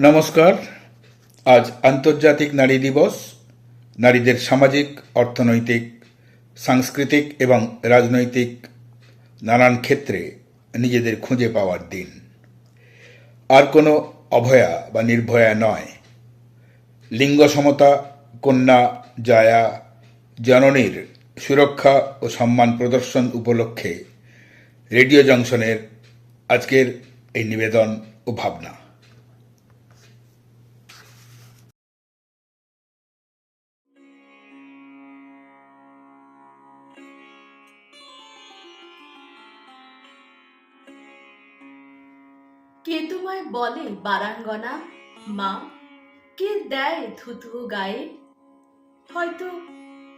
নমস্কার। আজ আন্তর্জাতিক নারী দিবস। নারীদের সামাজিক, অর্থনৈতিক, সাংস্কৃতিক এবং রাজনৈতিক নানান ক্ষেত্রে নিজেদের খুঁজে পাওয়ার দিন। আর কোনো অভয়া বা নির্ভয়া নয়। লিঙ্গ সমতা, কন্যা, জায়া, জননীর সুরক্ষা ও সম্মান প্রদর্শন উপলক্ষে রেডিও জংশনের আজকের এই নিবেদন ও ভাবনা। কে তোমায় বলে বারাঙ্গনা? মা, কে দেয় থুতু গায়ে? হয়তো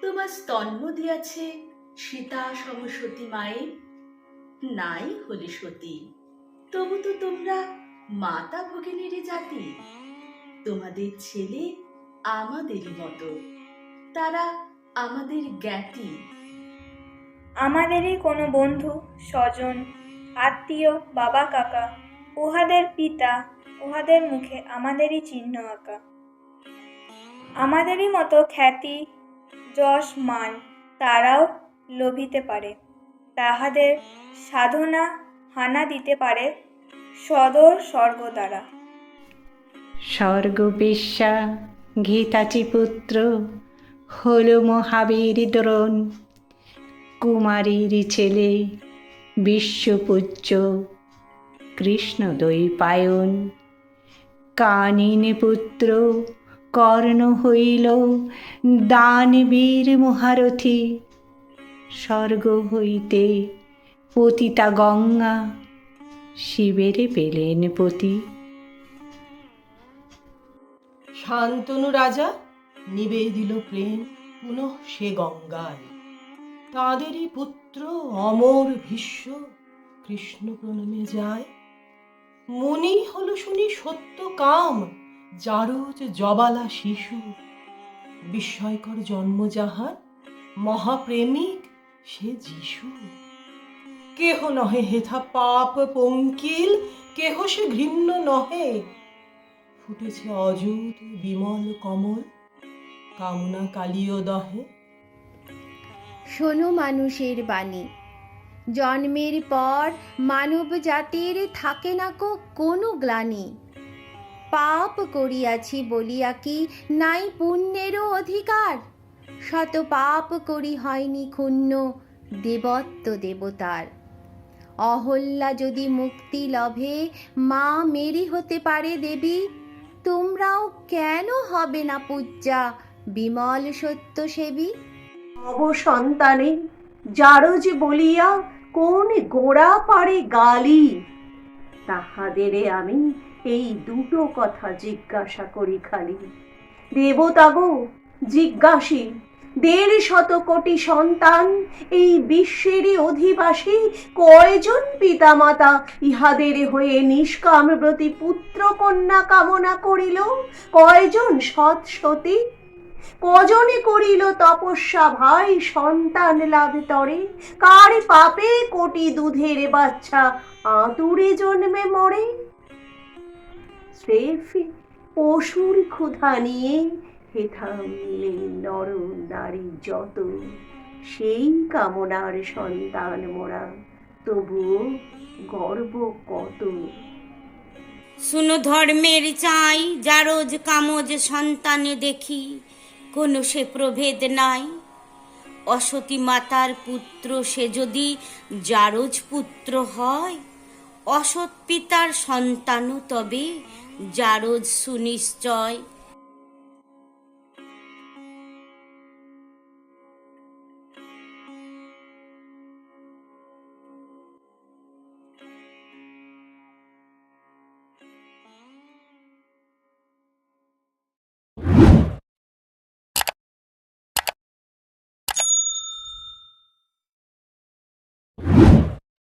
তোমার স্তন্য দিয়াছে সীতা সমসতী মায়ে। নাই হলে সতী, তবু তো তোমরা মাতা ভগিনীরই জাতি। তোমাদের ছেলে আমাদেরই মতো, তারা আমাদের জ্ঞাতি। আমাদেরই কোনো বন্ধু, স্বজন, আত্মীয়, বাবা, কাকা। উহাদের পিতা, উহাদের মুখে আমাদেরই চিহ্ন আঁকা। আমাদেরই মতো খ্যাতি, যশ, মান তারাও লোভিতে পারে। তাহাদের সাধনা হানা দিতে পারে সদর স্বর্গ দ্বারা। স্বর্গবেশ্যা ঘিতাচি পুত্র হল মহাবীর দ্রোণ। কুমারীর ছেলে, বিশ্বপূজ্য। কৃষ্ণ দৈপায়ন কানিন পুত্র কর্ণ হইল, দানবীর মহারথী। স্বর্গ হইতে পতিতা গঙ্গা, শিবেরে পেলেন পতি। শান্তনু রাজা নিবেদিল প্রেম, পুনঃ সে গঙ্গায়। তাঁদেরই পুত্র অমর ভীষ্ম, কৃষ্ণ প্রণমে যায়। মনি হলো শুনি সত্য কাম, জারজ জবালা শিশু। বিস্ময়কর জন্ম যাহার, মহাপ্রেমিক সে যিশু। কেহ নহে হেথা পাপ পঙ্কিল, কেহ সে ঘৃণ্য নহে। ফুটেছে অযুত বিমল কমল, কামনা কালীয় দহে। শোনো মানুষের বাণী। জন্মের পর মানব জাতির থাকে না কো কোনো গ্লানি। পাপ করিয়াছি বলিয়া কি নাই পুণ্যেরও অধিকার? শত পাপ করি হয়নি ক্ষুণ্ণ দেবত্ব দেবতার। অহল্যা যদি মুক্তি লভে মা মেরি হতে পারে দেবী, তোমরাও কেন হবে না পূজা বিমল সত্য সেবী অব সন্তানে জারজ বলিয়া কোন গোড়া পারে গালি? তাহাদেরে আমি এই দুটো কথা জিজ্ঞাসা করি খালি। দেবতাগো জিজ্ঞাসী, দেড় শত কোটি সন্তান এই বিশ্বেরই অধিবাসী কয়জন পিতামাতা ইহাদের হয়ে নিষ্কাম ব্রতী পুত্র কন্যা কামনা করিল? কয়জন সৎ সতী কজনে করিল তপস্যা ভাই, সন্তান লাভ তরে। কার পাপে কোটি দুধের বাচ্চা আতুরে জন্মে মরে? স্রেফ পশুর ক্ষুধা নিয়ে হেথা মিলে নর নারী যত। সেই কামনার সন্তান মোরা, তবুও গর্ব কত? শুনো ধর্মের চাই জারজ কামজ সন্তানে দেখি। কোনো সে প্রভেদ নাই। অসতী মাতার পুত্র সে যদি জারজ পুত্র হয়, অসৎ পিতার সন্তানও তবে জারজ সুনিশ্চয়।